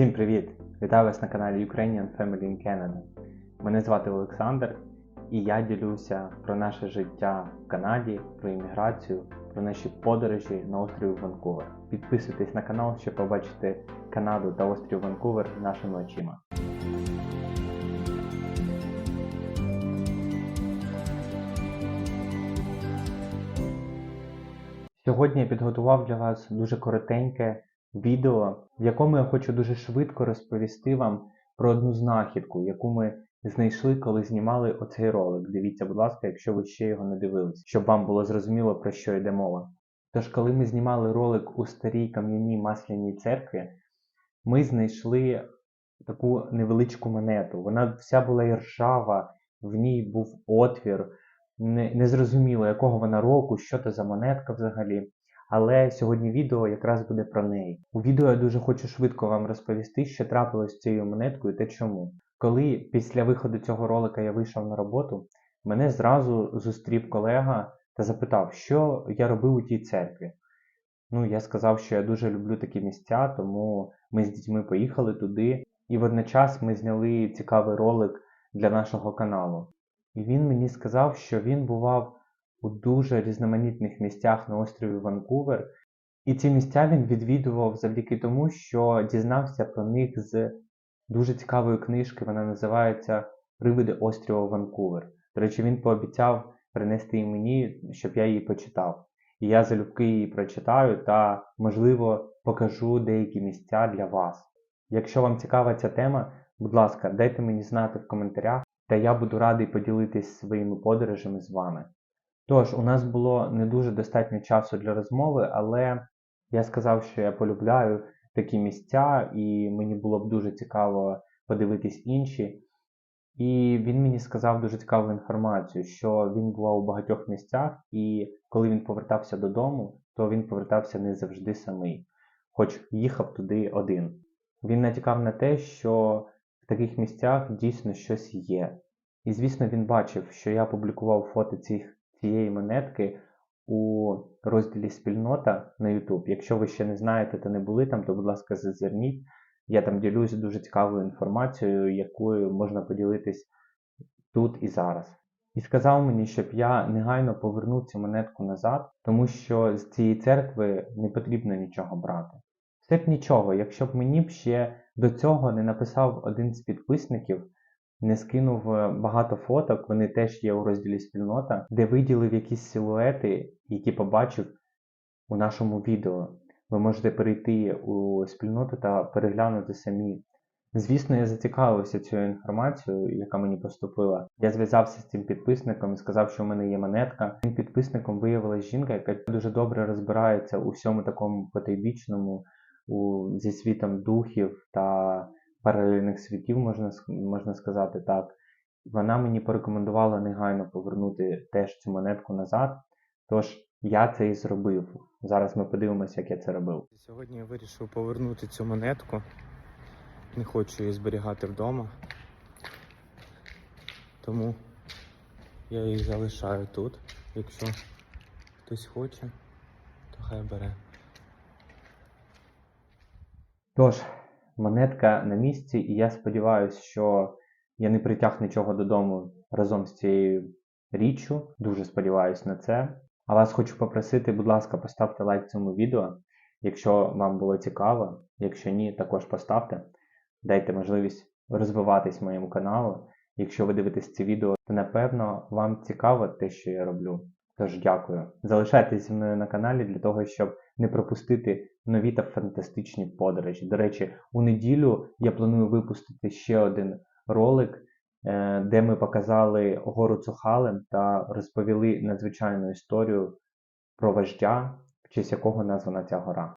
Всім привіт! Вітаю вас на каналі Ukrainian Family in Canada. Мене звати Олександр, і я ділюся про наше життя в Канаді, про імміграцію, про наші подорожі на острові Ванкувер. Підписуйтесь на канал, щоб побачити Канаду та острів Ванкувер нашими очима. Сьогодні я підготував для вас дуже коротеньке відео, в якому я хочу дуже швидко розповісти вам про одну знахідку, яку ми знайшли, коли знімали оцей ролик. Дивіться, будь ласка, якщо ви ще його не дивились, щоб вам було зрозуміло про що йде мова. Тож, коли ми знімали ролик у старій кам'яній масляній церкві, ми знайшли таку невеличку монету. Вона вся була і ржава, в ній був отвір. Не, незрозуміло, якого вона року, що це за монетка взагалі. Але сьогодні відео якраз буде про неї. У відео я дуже хочу швидко вам розповісти, що трапилось з цією монеткою та чому. Коли після виходу цього ролика я вийшов на роботу, мене зразу зустрів колега та запитав, що я робив у тій церкві. Ну, я сказав, що я дуже люблю такі місця, тому ми з дітьми поїхали туди, і водночас ми зняли цікавий ролик для нашого каналу. І він мені сказав, що він бував у дуже різноманітних місцях на острові Ванкувер, і ці місця він відвідував завдяки тому, що дізнався про них з дуже цікавої книжки. Вона називається Привиди острова Ванкувер. До речі, він пообіцяв принести її мені, щоб я її почитав. І я залюбки її прочитаю та, можливо, покажу деякі місця для вас. Якщо вам цікава ця тема, будь ласка, дайте мені знати в коментарях, та я буду радий поділитись своїми подорожами з вами. Тож, у нас було не дуже достатньо часу для розмови, але я сказав, що я полюбляю такі місця, і мені було б дуже цікаво подивитись інші. І він мені сказав дуже цікаву інформацію, що він бував у багатьох місцях, і коли він повертався додому, то він повертався не завжди самий, хоч їхав туди один. Він натякав на те, що в таких місцях дійсно щось є. І звісно, він бачив, що я публікував фото цих, цієї монетки у розділі Спільнота на YouTube. Якщо ви ще не знаєте та не були там, то, будь ласка, зазирніть. Я там ділюсь дуже цікавою інформацією, якою можна поділитись тут і зараз. І сказав мені, щоб я негайно повернув цю монетку назад, тому що з цієї церкви не потрібно нічого брати. Все б нічого, якщо б мені б ще до цього не написав один з підписників, не скинув е, багато фоток, вони теж є у розділі спільнота, де виділив якісь силуети, які побачив у нашому відео. Ви можете перейти у спільноту та переглянути самі. Звісно, я зацікавився цією інформацією, яка мені поступила. Я зв'язався з цим підписником і сказав, що в мене є монетка. Цим підписником виявилася жінка, яка дуже добре розбирається у всьому такому потайбічному, у, зі світом духів та паралельних світів, можна, можна сказати так. Вона мені порекомендувала негайно повернути теж цю монетку назад. Тож я це і зробив. Зараз ми подивимося, як я це робив. Сьогодні я вирішив повернути цю монетку. Не хочу її зберігати вдома. Тому я її залишаю тут. Якщо хтось хоче, то хай бере. Тож, монетка на місці, і я сподіваюся, що я не притяг нічого додому разом з цією річчю. Дуже сподіваюся на це. А вас хочу попросити, будь ласка, поставте лайк цьому відео, якщо вам було цікаво. Якщо ні, також поставте. Дайте можливість розвиватись моєму каналу. Якщо ви дивитесь це відео, то напевно вам цікаво те, що я роблю. Тож дякую. Залишайтеся зі мною на каналі для того, щоб не пропустити нові та фантастичні подорожі. До речі, у неділю я планую випустити ще один ролик, е, де ми показали гору Цухален та розповіли надзвичайну історію про вождя, в честь якого названа ця гора.